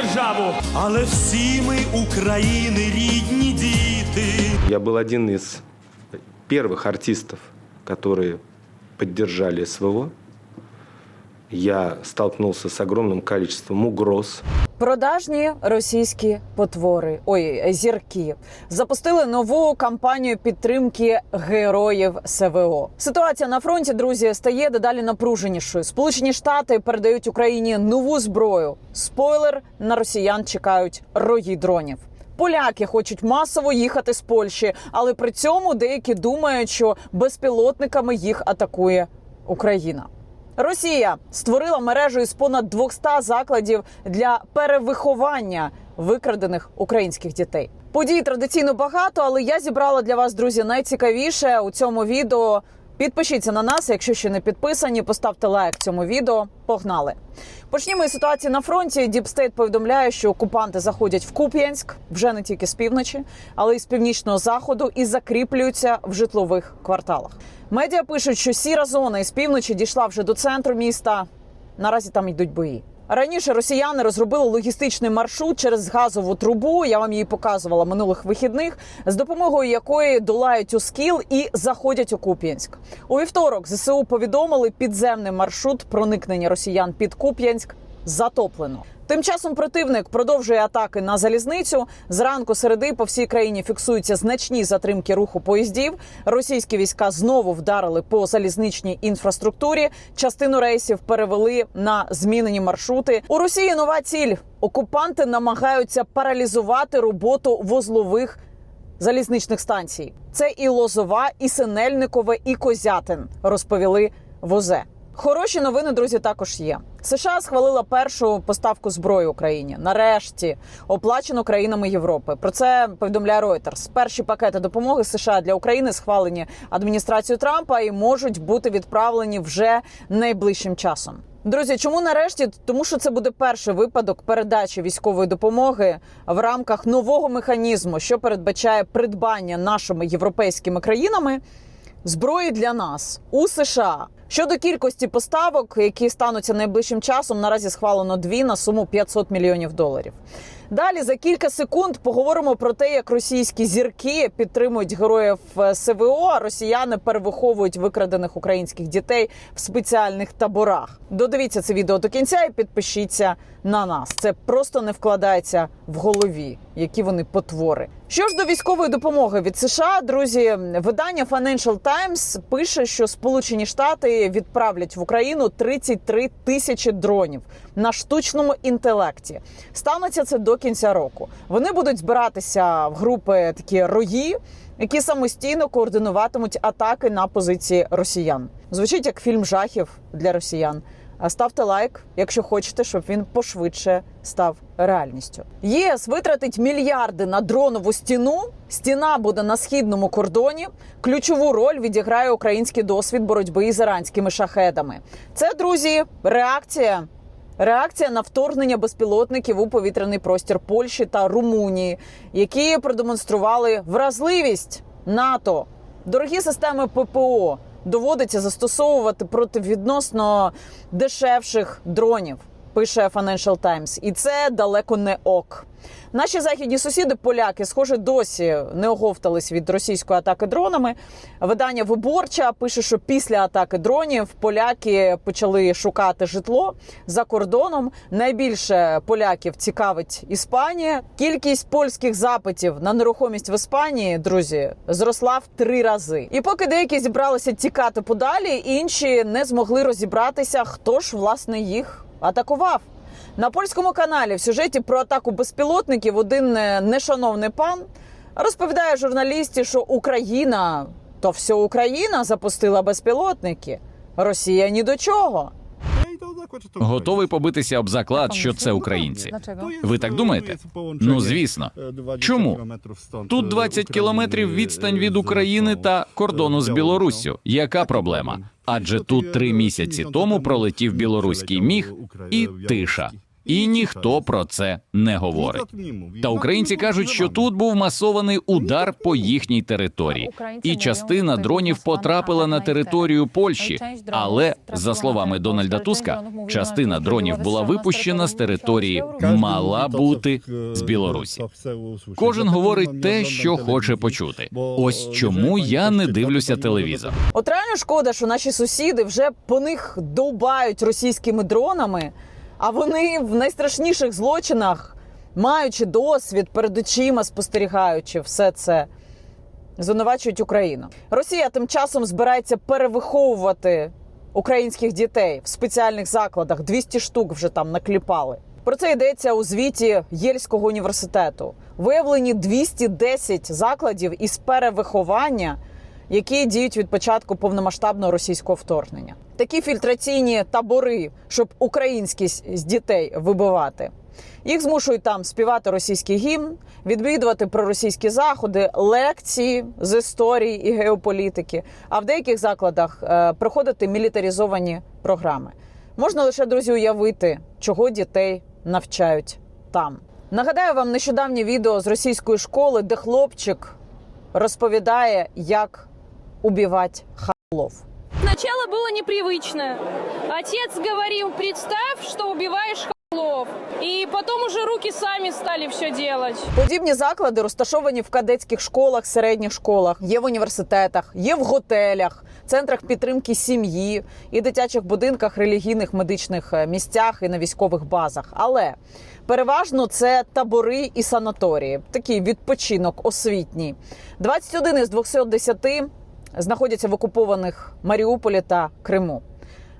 державу. Але всі ми України рідні діти. Я был один из первых артистов, которые поддержали СВО. Я столкнулся с огромным количеством угроз. Продажні російські потвори, ой, зірки запустили нову кампанію підтримки героїв СВО. Ситуація на фронті, друзі, стає дедалі напруженішою. Сполучені Штати передають Україні нову зброю. Спойлер на росіян чекають рої дронів. Поляки хочуть масово їхати з Польщі, але при цьому деякі думають, що безпілотниками їх атакує Україна. Росія створила мережу із понад 200 закладів для перевиховання викрадених українських дітей. Подій традиційно багато, але я зібрала для вас, друзі, найцікавіше у цьому відео. Підпишіться на нас, якщо ще не підписані, поставте лайк цьому відео. Погнали! Почнімо із ситуації на фронті. Діпстейт повідомляє, що окупанти заходять в Куп'янськ вже не тільки з півночі, але й з північного заходу і закріплюються в житлових кварталах. Медіа пишуть, що сіра зона із півночі дійшла вже до центру міста. Наразі там йдуть бої. Раніше росіяни розробили логістичний маршрут через газову трубу. Я вам її показувала минулих вихідних, з допомогою якої долають Оскіл і заходять у Куп'янськ. У вівторок ЗСУ повідомили підземний маршрут проникнення росіян під Куп'янськ затоплено. Тим часом противник продовжує атаки на залізницю. Зранку середи по всій країні фіксуються значні затримки руху поїздів. Російські війська знову вдарили по залізничній інфраструктурі. Частину рейсів перевели на змінені маршрути. У Росії нова ціль. Окупанти намагаються паралізувати роботу вузлових залізничних станцій. Це і Лозова, і Синельникове, і Козятин, розповіли возе. Хороші новини, друзі, також є. США схвалила першу поставку зброї Україні. Нарешті оплачено країнами Європи. Про це повідомляє Reuters. Перші пакети допомоги США для України схвалені адміністрацією Трампа і можуть бути відправлені вже найближчим часом. Друзі, чому нарешті? Тому що це буде перший випадок передачі військової допомоги в рамках нового механізму, що передбачає придбання нашими європейськими країнами зброї для нас у США. Щодо кількості поставок, які стануться найближчим часом, наразі схвалено дві на суму 500 мільйонів доларів. Далі за кілька секунд поговоримо про те, як російські зірки підтримують героїв е, СВО, а росіяни перевиховують викрадених українських дітей в спеціальних таборах. Додивіться це відео до кінця і підпишіться на нас. Це просто не вкладається в голові, які вони потвори. Що ж до військової допомоги від США, друзі, видання Financial Times пише, що Сполучені Штати відправлять в Україну 33 тисячі дронів на штучному інтелекті. Станеться це до кінця року. Вони будуть збиратися в групи такі рої, які самостійно координуватимуть атаки на позиції росіян. Звучить як фільм жахів для росіян. Ставте лайк, якщо хочете, щоб він пошвидше став реальністю. ЄС витратить мільярди на дронову стіну. Стіна буде на східному кордоні. Ключову роль відіграє український досвід боротьби із іранськими шахедами. Це друзі, реакція. Реакція на вторгнення безпілотників у повітряний простір Польщі та Румунії, які продемонстрували вразливість НАТО. Дорогі системи ППО доводиться застосовувати проти відносно дешевших дронів. Пише Financial Times. і це далеко не ок. Наші західні сусіди, поляки, схоже, досі не оговтались від російської атаки дронами. Видання Виборча пише, що після атаки дронів поляки почали шукати житло за кордоном. Найбільше поляків цікавить Іспанія. Кількість польських запитів на нерухомість в Іспанії, друзі, зросла в три рази. І поки деякі зібралися тікати подалі, інші не змогли розібратися, хто ж власне їх атакував. На польському каналі в сюжеті про атаку безпілотників один е, нешановний пан розповідає журналісті, що Україна то все Україна запустила безпілотники. Росія ні до чого. Готовий побитися об заклад, що це українці. Ви так думаєте? Ну звісно. Чому? Тут 20 кілометрів відстань від України та кордону з Білоруссю. Яка проблема? Адже тут три місяці тому пролетів білоруський міг і тиша. І ніхто про це не говорить. Та українці кажуть, що тут був масований удар по їхній території, і частина дронів потрапила на територію Польщі. Але за словами Дональда Туска, частина дронів була випущена з території, мала бути з Білорусі. Кожен говорить те, що хоче почути. Ось чому я не дивлюся телевізор. От реально шкода, що наші сусіди вже по них довбають російськими дронами, а вони в найстрашніших злочинах, маючи досвід перед очима, спостерігаючи все це, звинувачують Україну. Росія тим часом збирається перевиховувати українських дітей в спеціальних закладах. 200 штук вже там накліпали. Про це йдеться у звіті Єльського університету. Виявлені 210 закладів із перевиховання, які діють від початку повномасштабного російського вторгнення. Такі фільтраційні табори, щоб українськість з дітей вибивати. Їх змушують там співати російський гімн, відвідувати проросійські заходи, лекції з історії і геополітики. А в деяких закладах е, проходити мілітаризовані програми. Можна лише друзі уявити, чого дітей навчають там. Нагадаю вам нещодавнє відео з російської школи, де хлопчик розповідає, як убивати халов. Сначала было непривычно. Отец говорил, представь, что убиваешь холов. И потом уже руки сами стали все делать. Подібні заклади розташовані в кадетських школах, середніх школах, є в університетах, є в готелях, центрах підтримки сім'ї і дитячих будинках, релігійних медичних е, місцях і на військових базах. Але переважно це табори і санаторії, такий відпочинок освітній. 21 із 210 знаходяться в окупованих Маріуполі та Криму.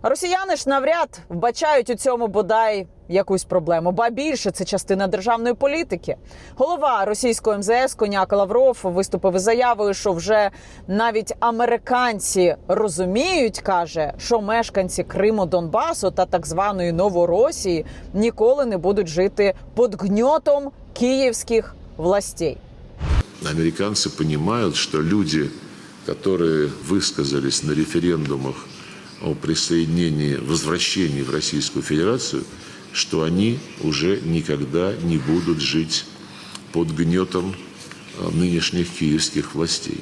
Росіяни ж навряд вбачають у цьому бодай якусь проблему, ба більше це частина державної політики. Голова російського МЗС Коняк Лавров виступив із заявою, що вже навіть американці розуміють, каже, що мешканці Криму, Донбасу та так званої Новоросії ніколи не будуть жити під гньотом київських властей. Американцы понимают, что люди, которые высказались на референдумах о присоединении, возвращении в Российскую Федерацию, что они уже никогда не будут жить под гнетом э, нынешних киевских властей.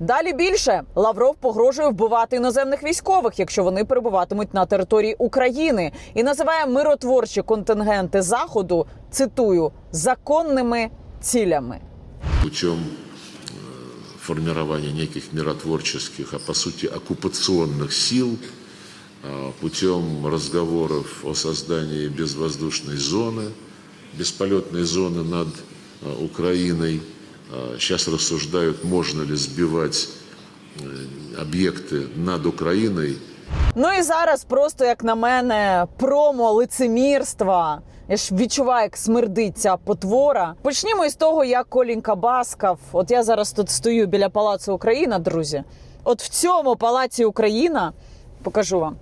Далі більше Лавров погрожує вбивати іноземних військових, якщо вони перебуватимуть на території України, і називає миротворчі контингенти заходу цитую законними цілями. Путем э, формирования неких миротворческих, а по сути оккупационных сил, э, путем разговоров о создании безвоздушной зоны, бесполетной зоны над э, Украиной. Э, Сейчас рассуждают, можно ли сбивать э, объекты над Украиной Ну і зараз, просто як на мене, промо лицемірства. Я ж відчуваю, як смердить ця потвора. Почнімо із того, як Колінка Басков. От я зараз тут стою біля Палацу Україна, друзі. От в цьому палаці Україна покажу вам.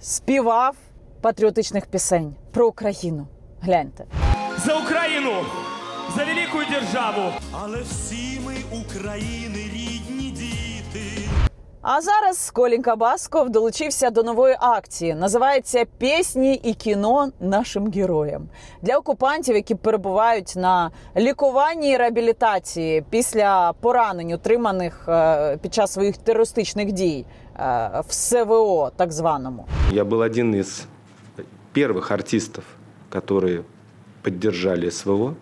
Співав патріотичних пісень про Україну. Гляньте. За Україну! За велику державу! Але всі ми України рідні діти. А зараз Колінка Басков долучився до нової акції. Називається Пісні і кіно нашим героям для окупантів, які перебувають на лікуванні і реабілітації після поранень, отриманих е, під час своїх терористичних дій е, в СВО, так званому. Я был один из первых артистов, которые поддержали СВО.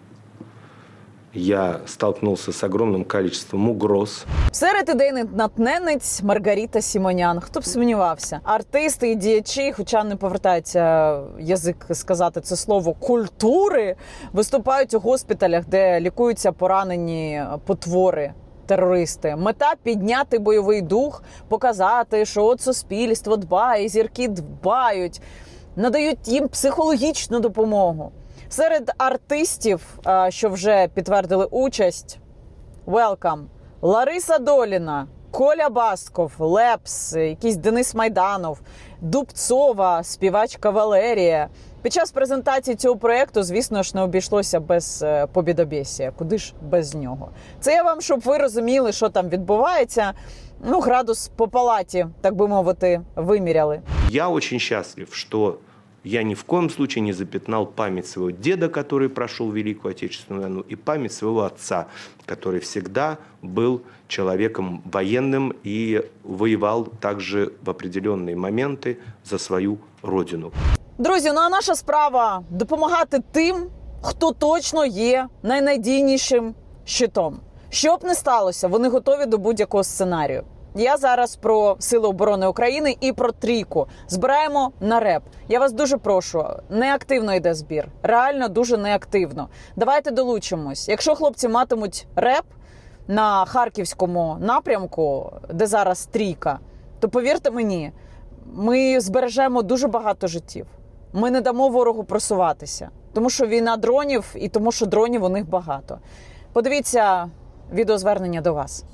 Я столкнулся с огромным количеством угроз. Серед ідейних натненниць Маргарита Сімонян. Хто б сумнівався? Артисти і діячі, хоча не повертається язик сказати це слово культури, виступають у госпіталях, де лікуються поранені потвори. Терористи, мета підняти бойовий дух, показати, що от суспільство дбає, зірки дбають, надають їм психологічну допомогу. Серед артистів, що вже підтвердили участь, Welcome. Лариса Доліна, Коля Басков, Лепс, якийсь Денис Майданов, Дубцова, співачка Валерія. Під час презентації цього проекту, звісно ж, не обійшлося без е, побідобєсія. Куди ж без нього? Це я вам, щоб ви розуміли, що там відбувається. Ну, градус по палаті, так би мовити, виміряли. Я очень счастлив, что Я ни в коем случае не запятнал память своего деда, который прошел Великую Отечественную войну, и память своего отца, который всегда был человеком военным и воевал также в определенные моменты за свою родину. Друзі, ну а наша справа допомагати тим, хто точно є найнадійнішим щитом. Що б не сталося, вони готові до будь-якого сценарію. Я зараз про Сили оборони України і про трійку. Збираємо на реп. Я вас дуже прошу. Неактивно йде збір. Реально дуже неактивно. Давайте долучимось. Якщо хлопці матимуть реп на харківському напрямку, де зараз трійка, то повірте мені, ми збережемо дуже багато життів. Ми не дамо ворогу просуватися, тому що війна дронів і тому, що дронів у них багато. Подивіться відеозвернення до вас.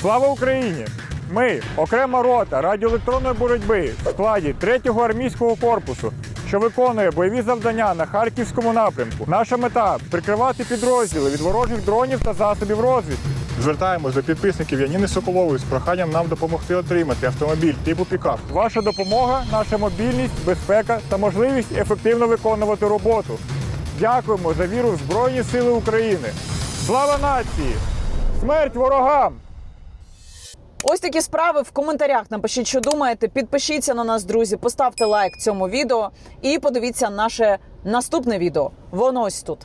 Слава Україні! Ми окрема рота радіоелектронної боротьби в складі 3-го армійського корпусу, що виконує бойові завдання на харківському напрямку. Наша мета прикривати підрозділи від ворожих дронів та засобів розвідки. Звертаємось до підписників Яніни Соколової з проханням нам допомогти отримати автомобіль типу пікап. Ваша допомога, наша мобільність, безпека та можливість ефективно виконувати роботу. Дякуємо за віру в Збройні Сили України. Слава нації! Смерть ворогам! Ось такі справи в коментарях. Напишіть, що думаєте. Підпишіться на нас, друзі, поставте лайк цьому відео і подивіться наше наступне відео. Воно ось тут.